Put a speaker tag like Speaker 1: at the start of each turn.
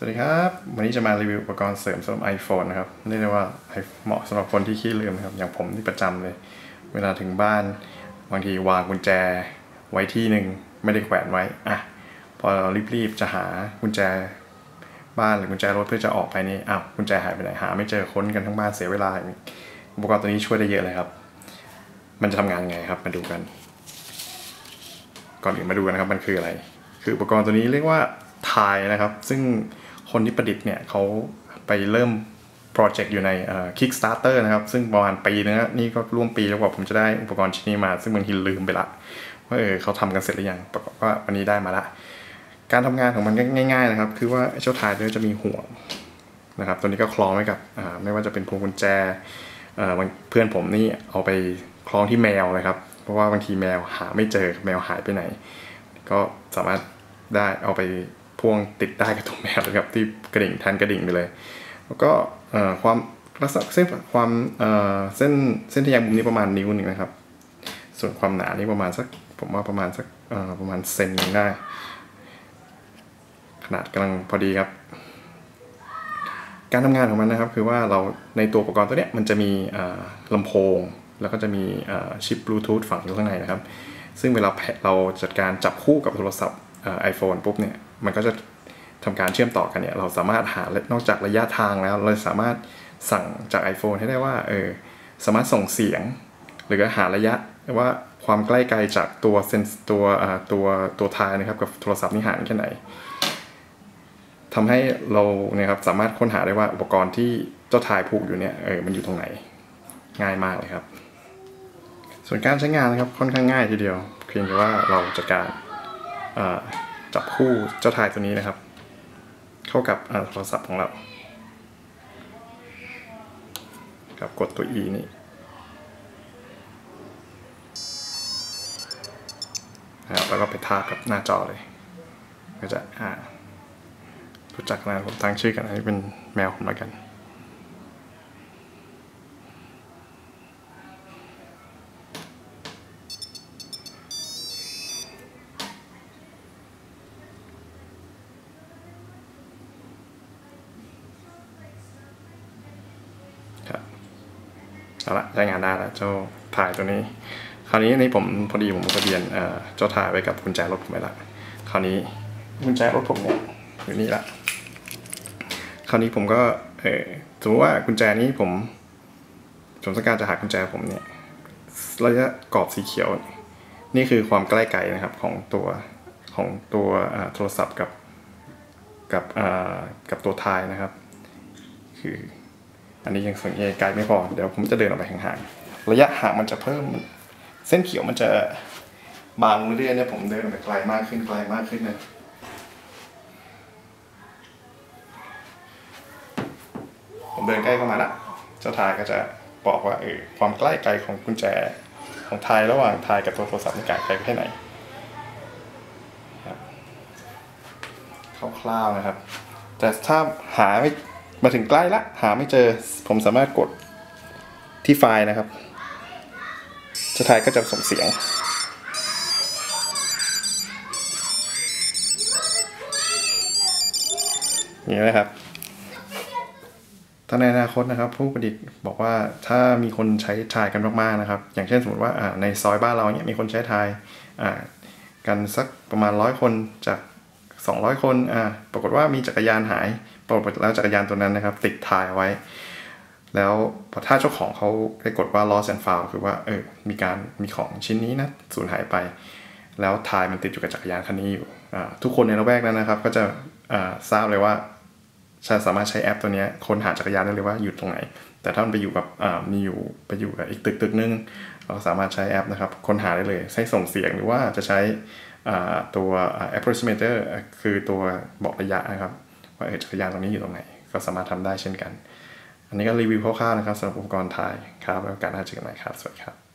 Speaker 1: สวัสดีครับ วันนี้จะมารีวิวอุปกรณ์เสริมสำหรับ iPhone นะครับเรียกได้ว่าเหมาะสำหรับคนที่ขี้ลืมนะครับ อย่างผมที่ประจำเลย เวลาถึงบ้านบางทีวางกุญแจไว้ที่หนึ่งไม่ได้แขวนไว้อะพอเรารีบๆจะหากุญแจบ้านหรือกุญแจรถเพื่อจะออกไปนี่อ้าวกุญแจหายไปไหนหา ไม่เจอค้นกันทั้งบ้านเสียเวลาอุปกรณ์ตัวนี้ช่วยได้เยอะเลยครับ มันจะทำงานไงครับมาดูกัน ก่อนอื่นมาดูกันนะครับมันคืออะไร คืออุปกรณ์ตัวนี้เรียกว่าทายนะครับ ซึ่ง คนที่ประดิษฐ์เนี่ยเขาไปเริ่มโปรเจกต์อยู่ใน Kickstarter นะครับ ซึ่งประมาณปีนึงนะนี่ก็ร่วมปีแล้วกว่าผมจะได้อุปกรณ์ชิ้นนี้มา ซึ่งบางทีลืมไปละว่าเออเขาทำกันเสร็จหรือยังปรากฏว่าวันนี้ได้มาละ การทำงานของมันง่าย ๆ นะครับ คือว่าเจ้าทายเนี่ยจะมีห่วงนะครับ ตัวนี้ก็คล้องไว้กับไม่ว่าจะเป็นพวงกุญแจเพื่อนผมนี่เอาไปคล้องที่แมวเลยครับ เพราะว่าบางทีแมวหาไม่เจอแมวหายไปไหน ก็สามารถได้เอาไป พ่วงติดได้กับตัวแมวนะครับที่กระดิ่งแทนกระดิ่งไปเลย แล้วก็ความลักษณะเส้นความเส้นเส้นที่ยางมุมนี้ประมาณนิ้วหนึ่งนะครับ ส่วนความหนานี่ประมาณสักผมว่าประมาณสักประมาณเซนนึงได้ ขนาดกำลังพอดีครับ การทำงานของมันนะครับ คือว่าเราในตัวอุปกรณ์ตัวเนี้ยมันจะมีลำโพง แล้วก็จะมีชิปบลูทูธฝังอยู่ข้างในนะครับ ซึ่งเวลาเราจัดการจับคู่กับโทรศัพท์ ไอโฟนปุ๊บเนี่ยมันก็จะทำการเชื่อมต่อกันเนี่ยเราสามารถหานอกจากระยะทางแล้ว เราสามารถสั่งจาก iPhone ให้ได้ว่าเออสามารถส่งเสียง หรือหาระยะว่าความใกล้ไกลจากตัวเซนส์ตัวตัวตัวทายนะครับกับโทรศัพท์นี่ห่างแค่ไหนทำให้เราเนี่ยครับสามารถค้นหาได้ว่าอุปกรณ์ที่เจ้าทายผูกอยู่เนี่ยเออมันอยู่ตรงไหน ง่ายมากเลยครับ ส่วนการใช้งานนะครับค่อนข้างง่ายทีเดียวเพียงแต่ว่าเราจัดการ จับคู่เจ้าทายตัวนี้นะครับ เข้ากับโทรศัพท์ของเรากับกดตัว E นี่นะครับแล้วก็ไปทากับหน้าจอเลย ก็จะอ่ารู้จักนะผมตั้งชื่อกันอันนี้เป็นแมวผมแล้วกัน เอาละใช้งานได้แล้วเจ้าถ่ายตัวนี้ คราวนี้ในผมพอดีผมทะเบียนเจ้าถ่ายไว้กับกุญแจรถผมไปละคราวนี้กุญแจรถผมเนี่ยอยู่นี่ละคราวนี้ผมก็เออสมมติว่ากุญแจนี้ผมผมต้องการจะหากุญแจผมเนี่ยระยะกรอบสีเขียว นี่คือความใกล้ไกลนะครับของตัวของตัวโทรศัพท์กับกับกับตัวทายนะครับ คือ อันนี้ยังสังเกตไกลไม่พอ เดี๋ยวผมจะเดินออกไปห่างๆ ระยะห่างมันจะเพิ่ม เส้นเขียวมันจะบางเรื่อยๆเนี่ยผมเดินออกไปไกลมากขึ้นไกลมากขึ้นเลยผมเดินใกล้เข้ามาละเจ้าทายก็จะบอกว่าเออความใกล้ไกลของกุญแจของทายระหว่างทายกับตัวโทรศัพท์ในไกลไกลแค่ไหนคร่าวๆนะครับ แต่ถ้าหาไม่ มาถึงใกล้ละหาไม่เจอผมสามารถกดที่ไฟล์นะครับสุดท้ายก็จะส่งเสียงนี่นะครับถ้าในอนาคตนะครับ ผู้ประดิษฐ์บอกว่าถ้ามีคนใช้ทายกันมากๆนะครับ อย่างเช่นสมมติว่าในซอยบ้านเราเนี่ยมีคนใช้ทายกันสักประมาณร้อยคนจาก 200 คนปรากฏว่ามีจักรยานหาย ปรากฏแล้วจักรยานตัวนั้นนะครับ ติดทายไว้ แล้วพอถ้าเจ้าของเขาได้กดว่า lost and found คือว่าเออมีการมีของชิ้นนี้นะสูญหายไป แล้วทายมันติดอยู่กับจักรยานคันนี้อยู่ทุกคนในระแวกนั้นนะครับ ก็จะทราบเลยว่าสามารถใช้แอปตัวนี้ค้นหาจักรยานได้เลยว่าอยู่ตรงไหน แต่ถ้ามันไปอยู่กับมีอยู่ไปอยู่กับอีกตึกตึกนึง เราสามารถใช้แอปนะครับค้นหาได้เลยใช้ส่งเสียงหรือว่าจะใช้ตัว approximator คือตัวบอกระยะนะครับ ว่าจักรยานตรงนี้อยู่ตรงไหน ก็สามารถทำได้เช่นกัน อันนี้ก็รีวิวคร่าวๆนะครับสำหรับอุปกรณ์ถ่ายครับแล้วการหน้าเจอกันใหม่ครับ สวัสดีครับ